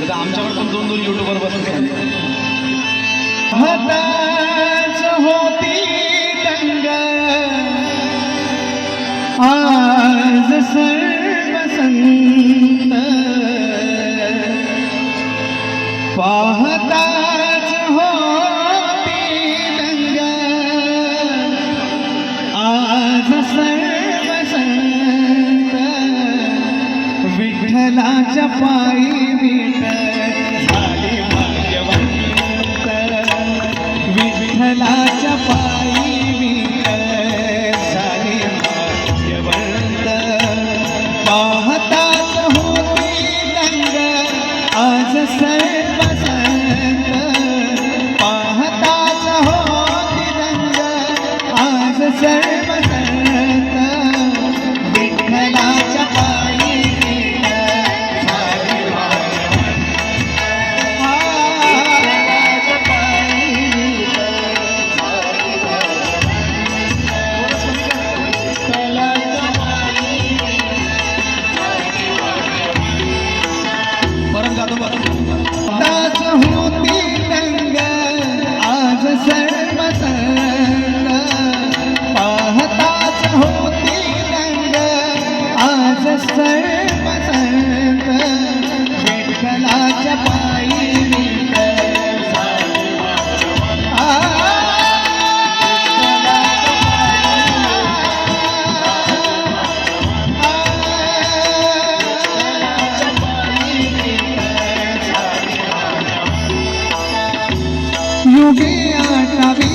म्हणजे आमच्याकडे पण दोन दोन युट्यूबर बसून होती दंग. आज सर्वसंत. Trae pasar. যুগে আটাবে